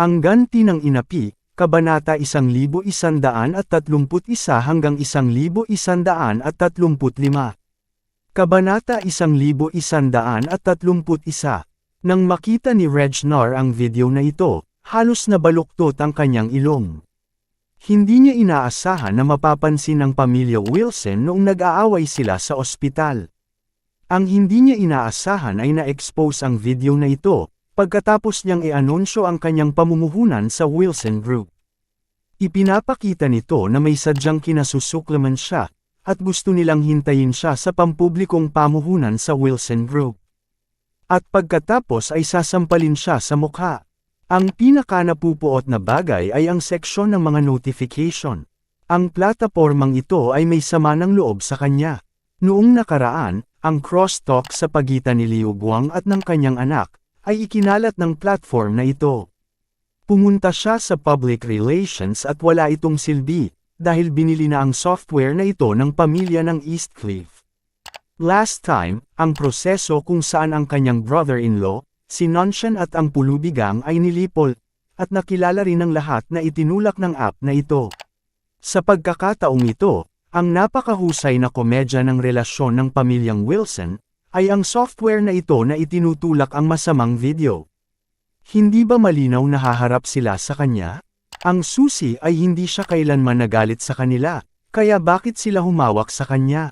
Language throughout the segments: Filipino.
Ang ganti ng inapi, Kabanata 1131 hanggang 1135. Kabanata 1131 Nang makita ni Regnor ang video na ito, halos nabaluktot ang kanyang ilong. Hindi niya inaasahan na mapapansin ng pamilya Wilson noong nag-aaway sila sa ospital. Ang hindi niya inaasahan ay na-expose ang video na ito, pagkatapos niyang i-anunsyo ang kanyang pamumuhunan sa Wilson Group. Ipinapakita nito na may sadyang kinasusuklaman siya, at gusto nilang hintayin siya sa pampublikong pamuhunan sa Wilson Group. At pagkatapos ay sasampalin siya sa mukha. Ang pinakanapupuot na bagay ay ang seksyon ng mga notification. Ang platapormang ito ay may sama ng loob sa kanya. Noong nakaraan, ang crosstalk sa pagitan ni Liu Guang at ng kanyang anak, ay ikinalat ng platform na ito. Pumunta siya sa public relations at wala itong silbi, dahil binili na ang software na ito ng pamilya ng Eastcliff. Last time, ang proseso kung saan ang kanyang brother-in-law, si Nonshan at ang pulubigang ay nilipol, at nakilala rin ng lahat na itinulak ng app na ito. Sa pagkakataong ito, ang napakahusay na komedya ng relasyon ng pamilyang Wilson, ay ang software na ito na itinutulak ang masamang video. Hindi ba malinaw na haharap sila sa kanya? Ang susi ay hindi siya kailanman nagalit sa kanila, kaya bakit sila humawak sa kanya?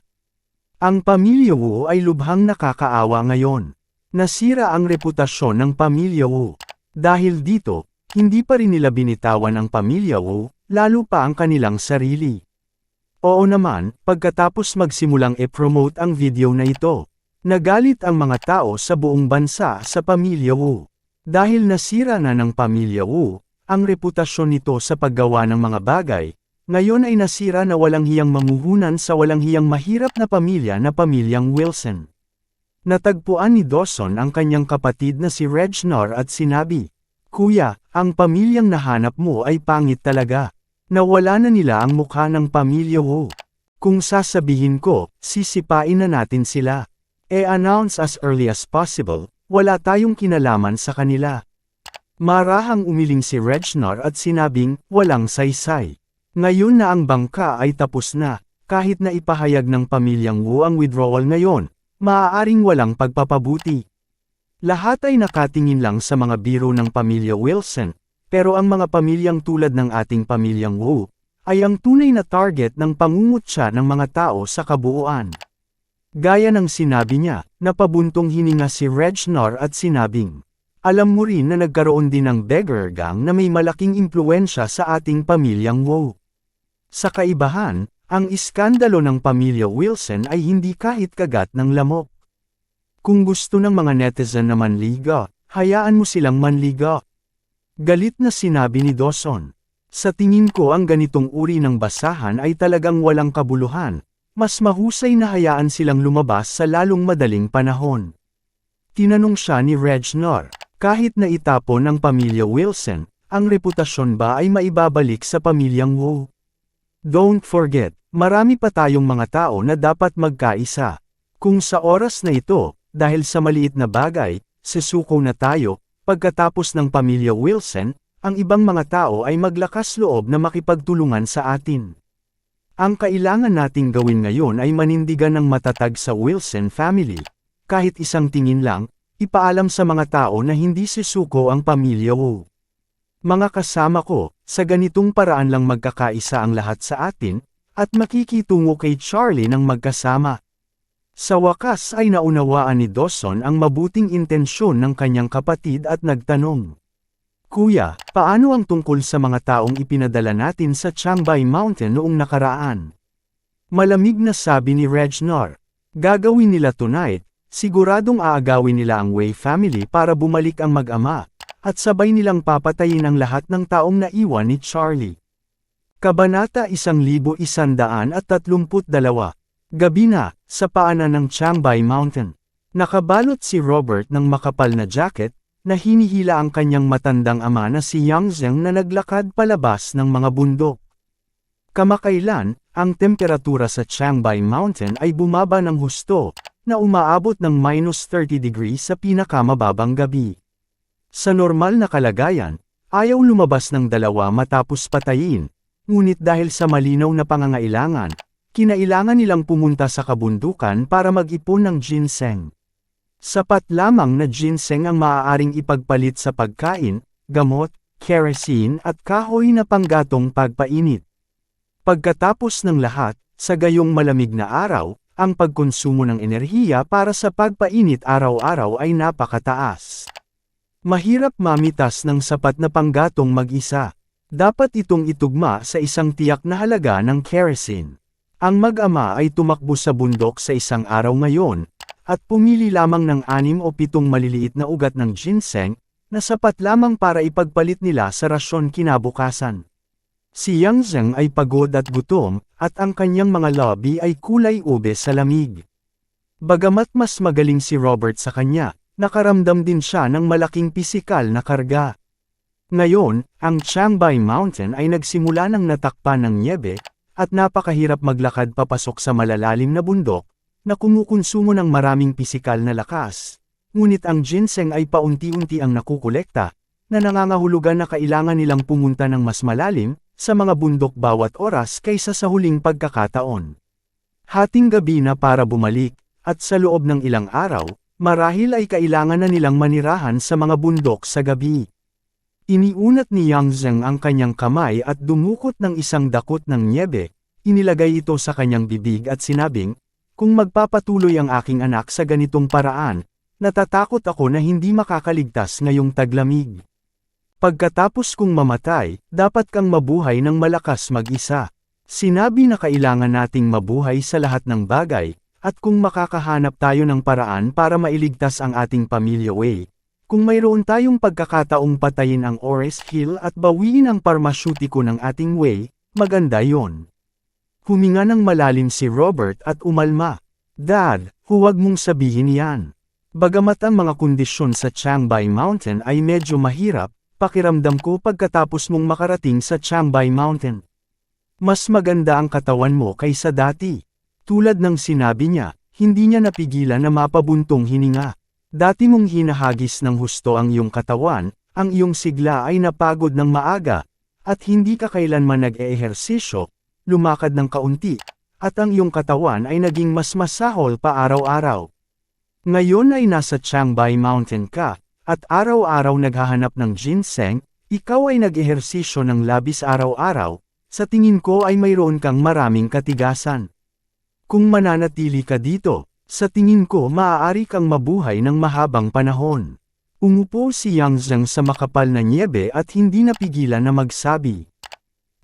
Ang pamilya Wu ay lubhang nakakaawa ngayon. Nasira ang reputasyon ng pamilya Wu. Dahil dito, hindi pa rin nila binitawan ang pamilya Wu, lalo pa ang kanilang sarili. Oo naman, pagkatapos magsimulang e-promote ang video na ito, nagalit ang mga tao sa buong bansa sa pamilya Wu. Dahil nasira na ng pamilya Wu, ang reputasyon nito sa paggawa ng mga bagay, ngayon ay nasira na walang hiyang mamuhunan sa walang hiyang mahirap na pamilya na pamilyang Wilson. Natagpuan ni Dawson ang kanyang kapatid na si Regnor at sinabi, Kuya, ang pamilyang nahanap mo ay pangit talaga. Nawala na nila ang mukha ng pamilya Wu. Kung sasabihin ko, sisipain na natin sila. E-announce as early as possible, wala tayong kinalaman sa kanila. Marahang umiling si Regnor at sinabing, walang saysay. Ngayon na ang bangka ay tapos na, kahit na ipahayag ng pamilyang Wu ang withdrawal ngayon, maaaring walang pagpapabuti. Lahat ay nakatingin lang sa mga biro ng pamilya Wilson, pero ang mga pamilyang tulad ng ating pamilyang Wu, ay ang tunay na target ng pangungutya ng mga tao sa kabuuan. Gaya ng sinabi niya, napabuntong hininga si Regnor at sinabing, Alam mo rin na nagkaroon din ng beggar gang na may malaking impluensya sa ating pamilyang Wu. Sa kaibahan, ang iskandalo ng pamilya Wilson ay hindi kahit kagat ng lamok. Kung gusto ng mga netizen na manliga, hayaan mo silang manliga. Galit na sinabi ni Dawson. Sa tingin ko ang ganitong uri ng basahan ay talagang walang kabuluhan, mas mahusay na hayaan silang lumabas sa lalong madaling panahon. Tinanong siya ni Regnor, kahit na itapon ng pamilya Wilson, ang reputasyon ba ay maibabalik sa pamilyang Wu? Don't forget, marami pa tayong mga tao na dapat magkaisa. Kung sa oras na ito, dahil sa maliit na bagay, sesuko na tayo, pagkatapos ng pamilya Wilson, ang ibang mga tao ay maglakas loob na makipagtulungan sa atin. Ang kailangan nating gawin ngayon ay manindigan ng matatag sa Wilson family. Kahit isang tingin lang, ipaalam sa mga tao na hindi sisuko ang pamilya Wu. Mga kasama ko, sa ganitong paraan lang magkakaisa ang lahat sa atin, at makikitungo kay Charlie ng magkasama. Sa wakas ay naunawaan ni Dawson ang mabuting intensyon ng kanyang kapatid at nagtanong. Kuya, paano ang tungkol sa mga taong ipinadala natin sa Changbai Mountain noong nakaraan? Malamig na sabi ni Regnor. Gagawin nila tonight, siguradong aagawin nila ang Wei family para bumalik ang mag-ama, at sabay nilang papatayin ang lahat ng taong naiwan ni Charlie. Kabanata 1132 Gabi na, sa paanan ng Changbay Mountain. Nakabalot si Robert ng makapal na jacket, na hinihila ang kanyang matandang ama na si Yang Zheng na naglakad palabas ng mga bundok. Kamakailan, ang temperatura sa Changbay Mountain ay bumaba ng husto, na umaabot ng minus 30 degrees sa pinakamababang gabi. Sa normal na kalagayan, ayaw lumabas ng dalawa matapos patayin, ngunit dahil sa malinaw na pangangailangan, kinailangan nilang pumunta sa kabundukan para mag-ipon ng ginseng. Sapat lamang na ginseng ang maaaring ipagpalit sa pagkain, gamot, kerosene at kahoy na panggatong pagpainit. Pagkatapos ng lahat, sa gayong malamig na araw, ang pagkonsumo ng enerhiya para sa pagpainit araw-araw ay napakataas. Mahirap mamitas ng sapat na panggatong mag-isa. Dapat itong itugma sa isang tiyak na halaga ng kerosene. Ang mag-ama ay tumakbo sa bundok sa isang araw ngayon, at pumili lamang ng anim o pitong maliliit na ugat ng ginseng, na sapat lamang para ipagpalit nila sa rasyon kinabukasan. Si Yang Zheng ay pagod at gutom, at ang kanyang mga lobby ay kulay ube sa lamig. Bagamat mas magaling si Robert sa kanya, nakaramdam din siya ng malaking pisikal na karga. Ngayon, ang Changbay Mountain ay nagsimula ng natakpan ng niebe, at napakahirap maglakad papasok sa malalalim na bundok, na kumukonsumo ng maraming pisikal na lakas. Ngunit ang ginseng ay paunti-unti ang nakukolekta, na nangangahulugan na kailangan nilang pumunta ng mas malalim, sa mga bundok bawat oras kaysa sa huling pagkakataon. Hating gabi na para bumalik, at sa loob ng ilang araw, marahil ay kailangan na nilang manirahan sa mga bundok sa gabi. Iniunat ni Yang Zheng ang kanyang kamay at dumukot ng isang dakot ng niebe, inilagay ito sa kanyang bibig at sinabing, kung magpapatuloy ang aking anak sa ganitong paraan, natatakot ako na hindi makakaligtas ngayong taglamig. Pagkatapos kong mamatay, dapat kang mabuhay ng malakas mag-isa. Sinabi na kailangan nating mabuhay sa lahat ng bagay, at kung makakahanap tayo ng paraan para mailigtas ang ating pamilya way, kung mayroon tayong pagkakataong patayin ang Ores Hill at bawiin ang parmasyutiko ng ating way, maganda yon. Huminga ng malalim si Robert at umalma. Dad, huwag mong sabihin yan. Bagamat ang mga kondisyon sa Changbay Mountain ay medyo mahirap, pakiramdam ko pagkatapos mong makarating sa Changbay Mountain. Mas maganda ang katawan mo kaysa dati. Tulad ng sinabi niya, hindi niya napigilan na mapabuntong hininga. Dati mong hinahagis ng husto ang iyong katawan, ang iyong sigla ay napagod ng maaga, at hindi ka kailanman nag-eehersisyo, lumakad ng kaunti, at ang iyong katawan ay naging mas masahol pa araw-araw. Ngayon ay nasa Changbay Mountain ka, at araw-araw naghahanap ng ginseng, ikaw ay nag-ehersisyo ng labis araw-araw, sa tingin ko ay mayroon kang maraming katigasan. Kung mananatili ka dito, sa tingin ko maaari kang mabuhay ng mahabang panahon. Umupo si Yang Zhang sa makapal na niebe at hindi napigilan na magsabi.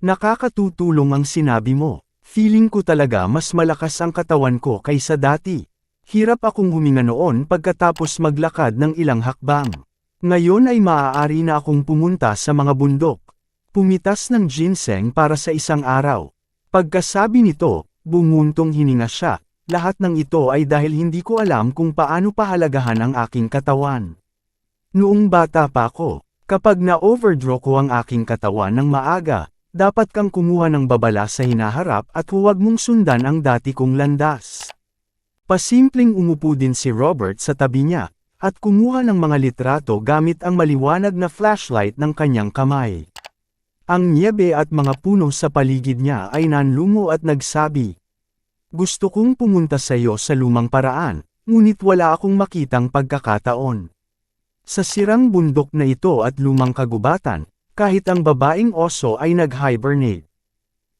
Nakakatutulong ang sinabi mo. Feeling ko talaga mas malakas ang katawan ko kaysa dati. Hirap akong huminga noon pagkatapos maglakad ng ilang hakbang. Ngayon ay maaari na akong pumunta sa mga bundok. Pumitas ng ginseng para sa isang araw. Pagkasabi nito, bumuntong hininga siya. Lahat ng ito ay dahil hindi ko alam kung paano pahalagahan ang aking katawan. Noong bata pa ako, kapag na-overdraw ko ang aking katawan ng maaga, dapat kang kumuha ng babala sa hinaharap at huwag mong sundan ang dati kong landas. Pasimpleng umupo din si Robert sa tabi niya, at kumuha ng mga litrato gamit ang maliwanag na flashlight ng kanyang kamay. Ang niebe at mga puno sa paligid niya ay nanlungo at nagsabi, Gusto kong pumunta sa iyo sa lumang paraan, ngunit wala akong makitang pagkakataon. Sa sirang bundok na ito at lumang kagubatan, kahit ang babaeng oso ay nag-hibernate.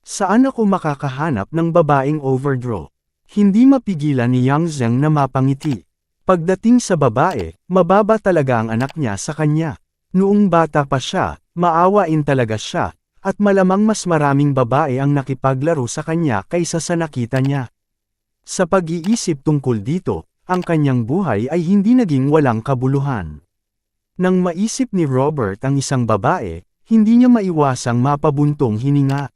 Saan ako makakahanap ng babaeng overdraw? Hindi mapigilan ni Yang Zheng na mapangiti. Pagdating sa babae, mababa talaga ang anak niya sa kanya. Noong bata pa siya, maawain talaga siya, at malamang mas maraming babae ang nakipaglaro sa kanya kaysa sa nakita niya. Sa pag-iisip tungkol dito, ang kanyang buhay ay hindi naging walang kabuluhan. Nang maisip ni Robert ang isang babae, hindi niya maiwasang mapabuntong hininga.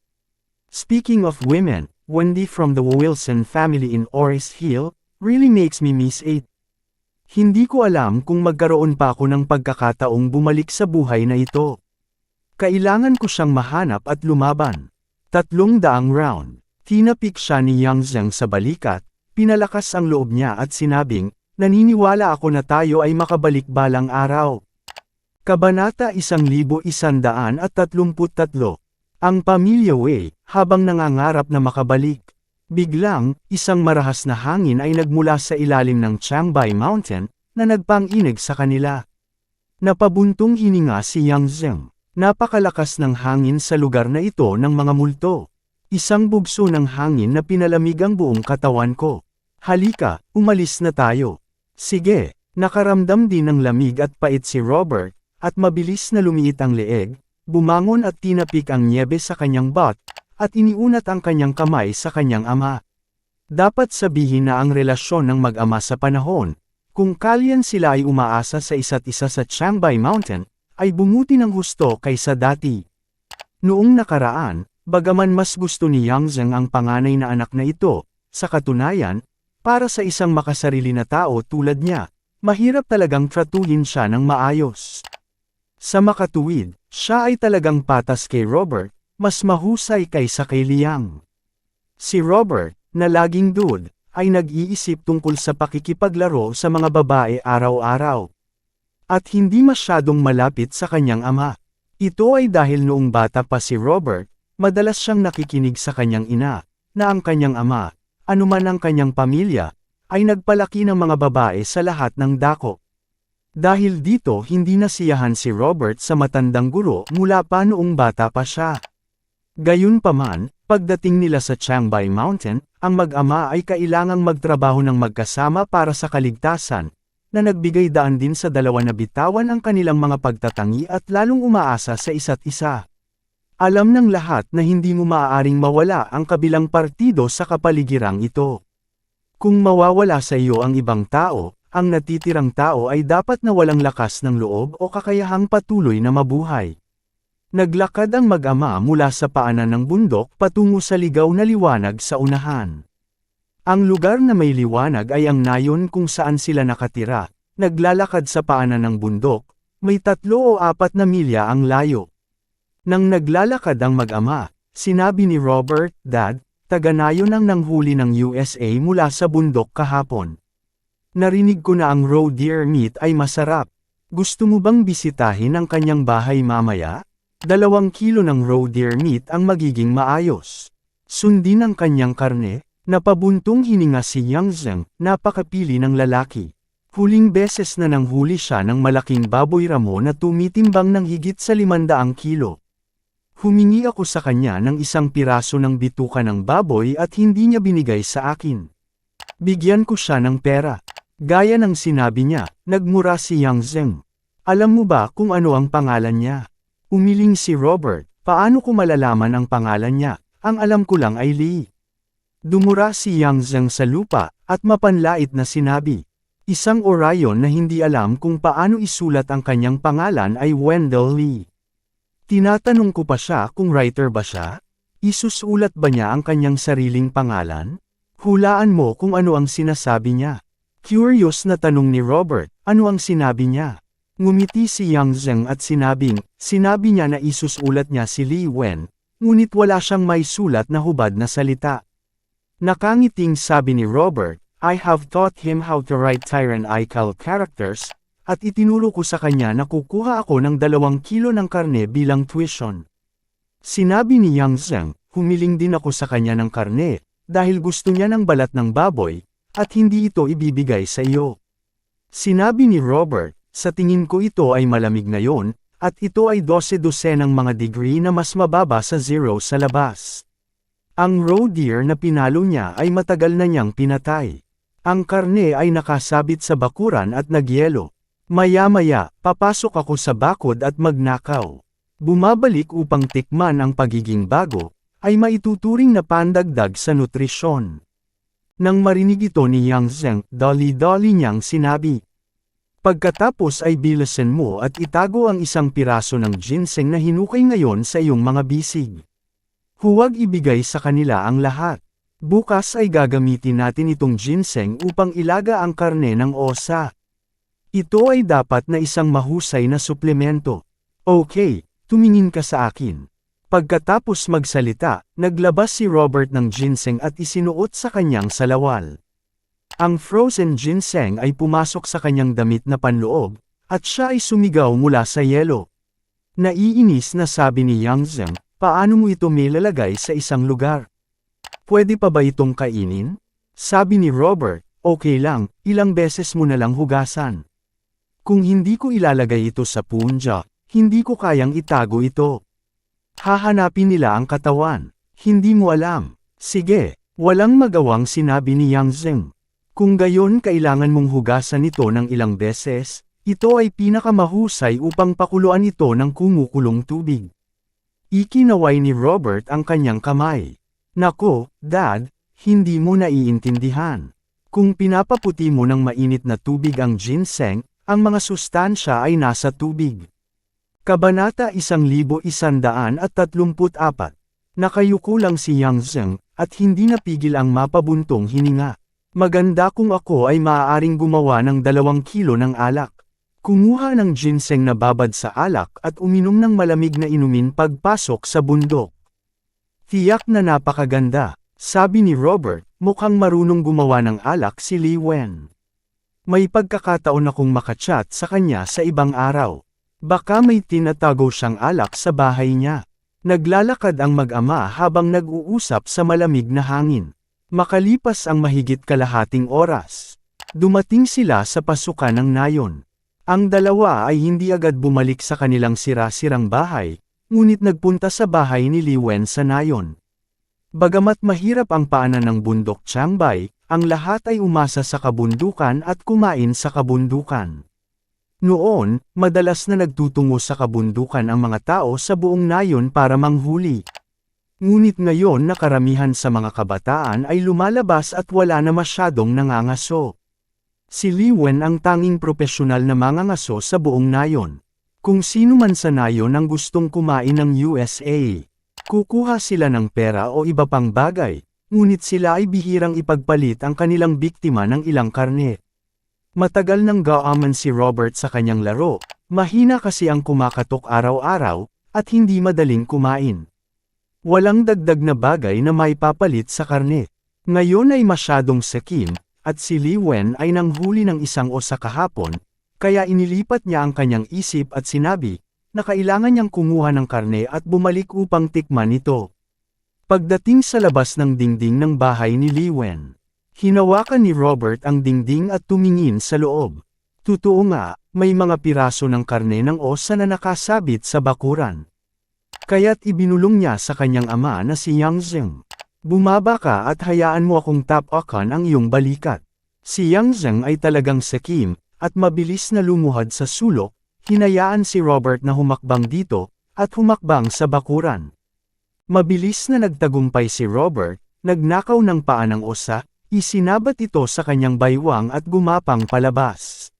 Speaking of women, Wendy from the Wilson family in Oris Hill, really makes me miss it. Hindi ko alam kung magkaroon pa ako ng pagkakataong bumalik sa buhay na ito. Kailangan ko siyang mahanap at lumaban. Tatlong daang round. Tinapik siya ni Yang Zheng sa balikat, pinalakas ang loob niya at sinabing, naniniwala ako na tayo ay makabalik balang araw. Kabanata 1133 Ang Pamilya Wei, habang nangangarap na makabalik. Biglang, isang marahas na hangin ay nagmula sa ilalim ng Changbai Mountain, na nagpanginig sa kanila. Napabuntong hininga si Yang Zheng. Napakalakas ng hangin sa lugar na ito ng mga multo. Isang bugso ng hangin na pinalamig ang buong katawan ko. Halika, umalis na tayo. Sige, nakaramdam din ng lamig at pait si Robert, at mabilis na lumiit ang leeg, bumangon at tinapik ang niebe sa kanyang butt, at iniunat ang kanyang kamay sa kanyang ama. Dapat sabihin na ang relasyon ng mag-ama sa panahon, kung kalyan sila ay umaasa sa isa't isa sa Changbai Mountain, ay bumuti ng husto kaysa dati. Noong nakaraan, Bagaman mas gusto ni Yang Zheng ang panganay na anak na ito, sa katunayan, para sa isang makasarili na tao tulad niya, mahirap talagang tratuhin siya ng maayos. Sa makatuwid, siya ay talagang patas kay Robert, mas mahusay kaysa kay Liang. Si Robert, na laging dude, ay nag-iisip tungkol sa pakikipaglaro sa mga babae araw-araw. At hindi masyadong malapit sa kanyang ama. Ito ay dahil noong bata pa si Robert, Madalas siyang nakikinig sa kanyang ina, na ang kanyang ama, anuman ang kanyang pamilya, ay nagpalaki ng mga babae sa lahat ng dako. Dahil dito hindi nasiyahan si Robert sa matandang guro mula pa noong bata pa siya. Gayunpaman, pagdating nila sa Changbai Mountain, ang mag-ama ay kailangang magtrabaho ng magkasama para sa kaligtasan, na nagbigay daan din sa dalawa na bitawan ang kanilang mga pagtatangi at lalong umaasa sa isa't isa. Alam ng lahat na hindi mo maaaring mawala ang kabilang partido sa kapaligirang ito. Kung mawawala sa iyo ang ibang tao, ang natitirang tao ay dapat na walang lakas ng loob o kakayahang patuloy na mabuhay. Naglakad ang mag-ama mula sa paanan ng bundok patungo sa ligaw na liwanag sa unahan. Ang lugar na may liwanag ay ang nayon kung saan sila nakatira, naglalakad sa paanan ng bundok, may tatlo o apat na milya ang layo. Nang naglalakad ang mag-ama, sinabi ni Robert, Dad, taganayo nang nanghuli ng USA mula sa bundok kahapon. Narinig ko na ang roe deer meat ay masarap. Gusto mo bang bisitahin ang kanyang bahay mamaya? Dalawang kilo ng roe deer meat ang magiging maayos. Sundin ang kanyang karne, napabuntong hininga si Yang Zheng, napakapili ng lalaki. Huling beses na nanghuli siya ng malaking baboy ramo na tumitimbang ng higit sa 500 kilo. Humingi ako sa kanya ng isang piraso ng bituka ng baboy at hindi niya binigay sa akin. Bigyan ko siya ng pera. Gaya ng sinabi niya, nagmura si Yang Zheng. Alam mo ba kung ano ang pangalan niya? Umiling si Robert, paano ko malalaman ang pangalan niya? Ang alam ko lang ay Lee. Dumura si Yang Zheng sa lupa, at mapanlait na sinabi. Isang Orion na hindi alam kung paano isulat ang kanyang pangalan ay Wendell Lee. Tinatanong ko pa siya kung writer ba siya? Isusulat ba niya ang kanyang sariling pangalan? Hulaan mo kung ano ang sinasabi niya. Curious na tanong ni Robert, ano ang sinabi niya? Ngumiti si Yang Zheng at sinabing, sinabi niya na isusulat niya si Li Wen, ngunit wala siyang may sulat na hubad na salita. Nakangiting sabi ni Robert, I have taught him how to write tyrannical characters, at itinuro ko sa kanya na kukuha ako ng dalawang kilo ng karne bilang tuition. Sinabi ni Yang Zheng, humiling din ako sa kanya ng karne, dahil gusto niya ng balat ng baboy, at hindi ito ibibigay sa iyo. Sinabi ni Robert, sa tingin ko ito ay malamig ngayon, at ito ay 12-12 ng mga degree na mas mababa sa zero sa labas. Ang roe deer na pinalo niya ay matagal na niyang pinatay. Ang karne ay nakasabit sa bakuran at nagyelo. Maya-maya, papasok ako sa bakod at magnakaw. Bumabalik upang tikman ang pagiging bago, ay maituturing na pandagdag sa nutrisyon. Nang marinig ito ni Yang Zheng, dali-dali niyang sinabi. Pagkatapos ay bilasan mo at itago ang isang piraso ng ginseng na hinukay ngayon sa iyong mga bisig. Huwag ibigay sa kanila ang lahat. Bukas ay gagamitin natin itong ginseng upang ilaga ang karne ng osa. Ito ay dapat na isang mahusay na suplemento. Okay, tumingin ka sa akin. Pagkatapos magsalita, naglabas si Robert ng ginseng at isinuot sa kanyang salawal. Ang frozen ginseng ay pumasok sa kanyang damit na panloob, at siya ay sumigaw mula sa yelo. Naiinis na sabi ni Yang Zheng, paano mo ito milalagay sa isang lugar? Pwede pa ba itong kainin? Sabi ni Robert, okay lang, ilang beses mo na lang hugasan. Kung hindi ko ilalagay ito sa punja, hindi ko kayang itago ito. Hahanapin nila ang katawan. Hindi mo alam. Sige, walang magawang sinabi ni Yang Zheng. Kung gayon kailangan mong hugasan ito ng ilang beses, ito ay pinakamahusay upang pakuluan ito ng kumukulong tubig. Ikinaway ni Robert ang kanyang kamay. Nako, Dad, hindi mo naiintindihan. Kung pinapaputi mo ng mainit na tubig ang ginseng, ang mga sustansya ay nasa tubig. Kabanata 1134 Nakayuko lang si Yang Zheng, at hindi napigil ang mapabuntong hininga. Maganda kung ako ay maaaring gumawa ng dalawang kilo ng alak. Kumuha ng ginseng na babad sa alak at uminom ng malamig na inumin pagpasok sa bundok. Tiyak na napakaganda, sabi ni Robert, mukhang marunong gumawa ng alak si Li Wen. May pagkakataon akong makachat sa kanya sa ibang araw. Baka may tinatago siyang alak sa bahay niya. Naglalakad ang mag-ama habang nag-uusap sa malamig na hangin. Makalipas ang mahigit kalahating oras, dumating sila sa pasukan ng nayon. Ang dalawa ay hindi agad bumalik sa kanilang sira-sirang bahay, ngunit nagpunta sa bahay ni Li Wen sa nayon. Bagamat mahirap ang paanan ng bundok Changbay, ang lahat ay umasa sa kabundukan at kumain sa kabundukan. Noon, madalas na nagtutungo sa kabundukan ang mga tao sa buong nayon para manghuli. Ngunit ngayon na karamihan sa mga kabataan ay lumalabas at wala na masyadong nangangaso. Si Li Wen ang tanging profesional na mangangaso sa buong nayon. Kung sino man sa nayon ang gustong kumain ng USA, kukuha sila ng pera o iba pang bagay, ngunit sila ay bihirang ipagpalit ang kanilang biktima ng ilang karne. Matagal nang gaaman si Robert sa kanyang laro, mahina kasi ang kumakatok araw-araw, at hindi madaling kumain. Walang dagdag na bagay na may papalit sa karne. Ngayon ay masyadong sakim, at si Li Wen ay nanghuli ng isang osa kahapon, kaya inilipat niya ang kanyang isip at sinabi, na kailangan niyang kumuha ng karne at bumalik upang tikman ito. Pagdating sa labas ng dingding ng bahay ni Li Wen, hinawakan ni Robert ang dingding at tumingin sa loob. Totoo nga, may mga piraso ng karne ng osa na nakasabit sa bakuran. Kaya't ibinulong niya sa kanyang ama na si Yang Zheng. Bumaba ka at hayaan mo akong tapakan ang iyong balikat. Si Yang Zheng ay talagang sakim, at mabilis na lumuhad sa sulok, hinayaan si Robert na humakbang dito, at humakbang sa bakuran. Mabilis na nagtagumpay si Robert, nagnakaw ng paa ng osa, isinabat ito sa kanyang baywang at gumapang palabas.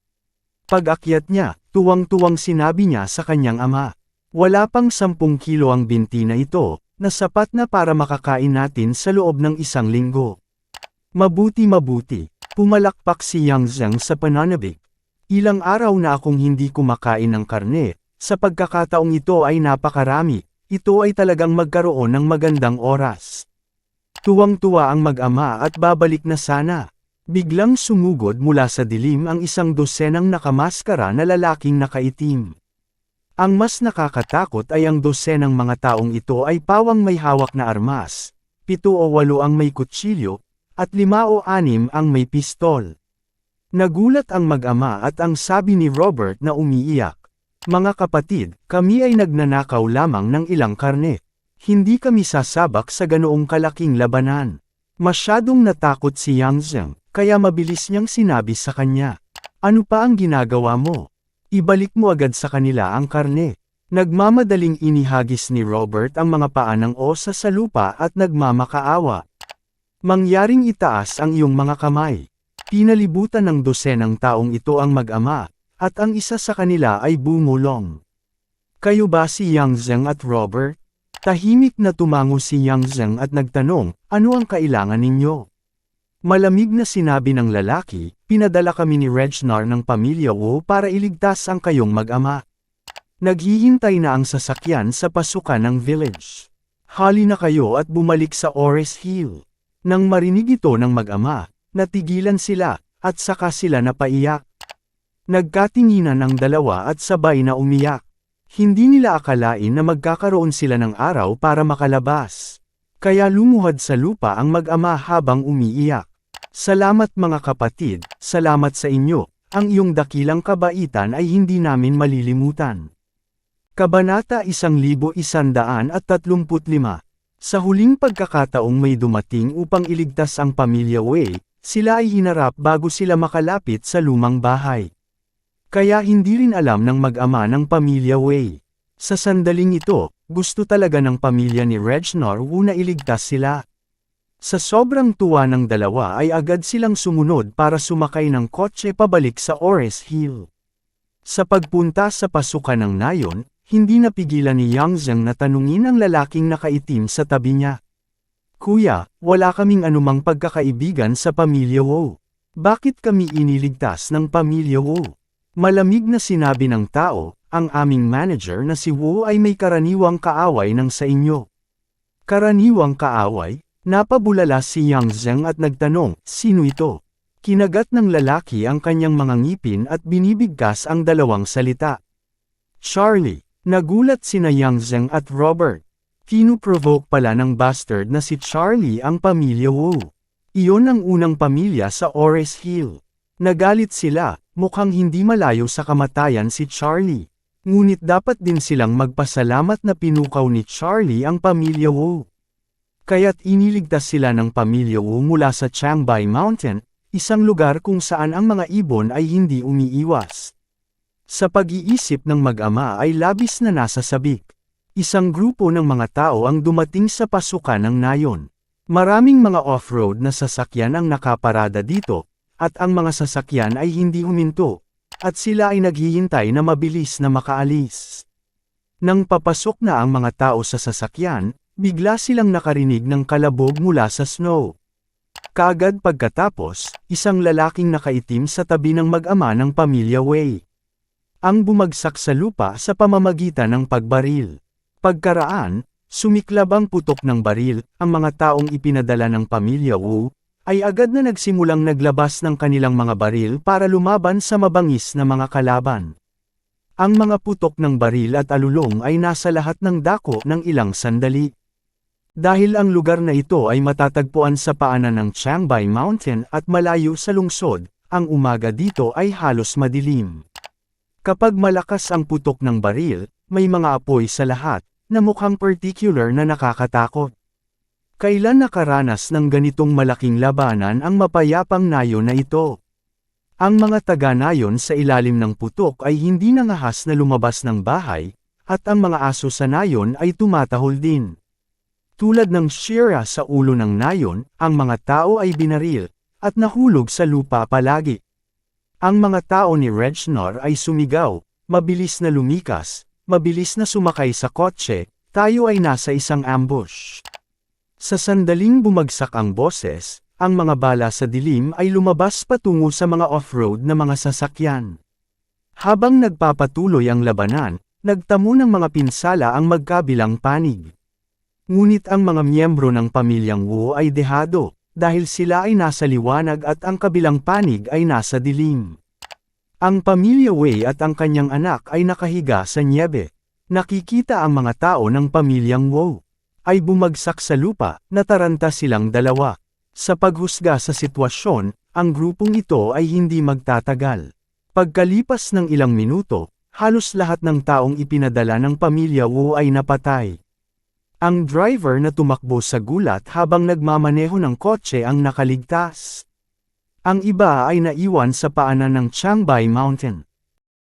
Pag-akyat niya, tuwang-tuwang sinabi niya sa kanyang ama. Wala pang 10 kilo ang binti na ito, na sapat na para makakain natin sa loob ng isang linggo. Mabuti mabuti, pumalakpak si Yang Zheng sa pananabik. Ilang araw na akong hindi kumakain ng karne, sa pagkakataong ito ay napakarami, ito ay talagang magkaroon ng magandang oras. Tuwang-tuwa ang mag-ama at babalik na sana. Biglang sumugod mula sa dilim ang isang dosenang nakamaskara na lalaking nakaitim. Ang mas nakakatakot ay ang dosenang mga taong ito ay pawang may hawak na armas, pito o walo ang may kutsilyo, at lima o anim ang may pistol. Nagulat ang mag-ama at ang sabi ni Robert na umiiyak. Mga kapatid, kami ay nagnanakaw lamang ng ilang karne. Hindi kami sasabak sa ganoong kalaking labanan. Masyadong natakot si Yang Zheng, kaya mabilis niyang sinabi sa kanya. Ano pa ang ginagawa mo? Ibalik mo agad sa kanila ang karne. Nagmamadaling inihagis ni Robert ang mga paa ng osa sa lupa at nagmamakaawa. Mangyaring itaas ang iyong mga kamay. Pinalibutan ng dosenang taong ito ang mag-ama, at ang isa sa kanila ay bumulong. Kayo ba si Yang Zheng at Robert? Tahimik na tumango si Yang Zheng at nagtanong, ano ang kailangan ninyo? Malamig na sinabi ng lalaki, pinadala kami ni Regnar ng pamilya Wu para iligtas ang kayong mag-ama. Naghihintay na ang sasakyan sa pasukan ng village. Hali na kayo at bumalik sa Ores Hill. Nang marinig ito ng mag-ama, natigilan sila, at saka sila napaiyak. Nagkatinginan ang dalawa at sabay na umiyak. Hindi nila akalain na magkakaroon sila ng araw para makalabas. Kaya lumuhad sa lupa ang mag-ama habang umiiyak. Salamat mga kapatid, salamat sa inyo, ang iyong dakilang kabaitan ay hindi namin malilimutan. Kabanata 1135 Sa huling pagkakataong may dumating upang iligtas ang pamilya Wei, sila ay hinarap bago sila makalapit sa lumang bahay. Kaya hindi rin alam ng mag-ama ng pamilya Wei. Sa sandaling ito, gusto talaga ng pamilya ni Regnor na iligtas sila. Sa sobrang tuwa ng dalawa ay agad silang sumunod para sumakay ng kotse pabalik sa Ores Hill. Sa pagpunta sa pasukan ng nayon, hindi napigilan ni Yang Zheng na tanungin ang lalaking nakaitim sa tabi niya. Kuya, wala kaming anumang pagkakaibigan sa pamilya Wu. Bakit kami iniligtas ng pamilya Wu? Malamig na sinabi ng tao, ang aming manager na si Wu ay may karaniwang kaaway ng sa inyo. Karaniwang kaaway? Napabulala si Yang Zheng at nagtanong, sino ito? Kinagat ng lalaki ang kanyang mga ngipin at binibigkas ang dalawang salita. Charlie, nagulat sina Yang Zheng at Robert. Kinuprovoke pala ng bastard na si Charlie ang pamilya Wu. Iyon ang unang pamilya sa Ores Hill. Nagalit sila, mukhang hindi malayo sa kamatayan si Charlie. Ngunit dapat din silang magpasalamat na pinukaw ni Charlie ang pamilya Wu. Kaya't iniligtas sila ng pamilya mula sa Changbai Mountain, isang lugar kung saan ang mga ibon ay hindi umiiwas. Sa pag-iisip ng mag-ama ay labis na nasa sabik. Isang grupo ng mga tao ang dumating sa pasukan ng nayon. Maraming mga off-road na sasakyan ang nakaparada dito, at ang mga sasakyan ay hindi huminto, at sila ay naghihintay na mabilis na makaalis. Nang papasok na ang mga tao sa sasakyan, Bigla silang nakarinig ng kalabog mula sa snow. Kagad pagkatapos, isang lalaking nakaitim sa tabi ng mag-ama ng pamilya Wei. Ang bumagsak sa lupa sa pamamagitan ng pagbaril. Pagkaraan, sumiklab ang putok ng baril, ang mga taong ipinadala ng pamilya Wu, ay agad na nagsimulang naglabas ng kanilang mga baril para lumaban sa mabangis na mga kalaban. Ang mga putok ng baril at alulong ay nasa lahat ng dako ng ilang sandali. Dahil ang lugar na ito ay matatagpuan sa paanan ng Changbai Mountain at malayo sa lungsod, ang umaga dito ay halos madilim. Kapag malakas ang putok ng baril, may mga apoy sa lahat, na mukhang particular na nakakatakot. Kailan nakaranas ng ganitong malaking labanan ang mapayapang nayon na ito? Ang mga taga-nayon sa ilalim ng putok ay hindi nangahas na lumabas ng bahay, at ang mga aso sa nayon ay tumatahol din. Tulad ng Shira sa ulo ng nayon, ang mga tao ay binaril, at nahulog sa lupa palagi. Ang mga tao ni Regnor ay sumigaw, mabilis na lumikas, mabilis na sumakay sa kotse, tayo ay nasa isang ambush. Sa sandaling bumagsak ang boses, ang mga bala sa dilim ay lumabas patungo sa mga off-road na mga sasakyan. Habang nagpapatuloy ang labanan, nagtamo ng mga pinsala ang magkabilang panig. Ngunit ang mga miyembro ng pamilyang Wu ay dehado, dahil sila ay nasa liwanag at ang kabilang panig ay nasa dilim. Ang pamilya Wei at ang kanyang anak ay nakahiga sa nyebe. Nakikita ang mga tao ng pamilyang Wu. Ay bumagsak sa lupa, nataranta silang dalawa. Sa paghusga sa sitwasyon, ang grupong ito ay hindi magtatagal. Pagkalipas ng ilang minuto, halos lahat ng taong ipinadala ng pamilya Wu ay napatay. Ang driver na tumakbo sa gulat habang nagmamaneho ng kotse ang nakaligtas. Ang iba ay naiwan sa paanan ng Changbai Mountain.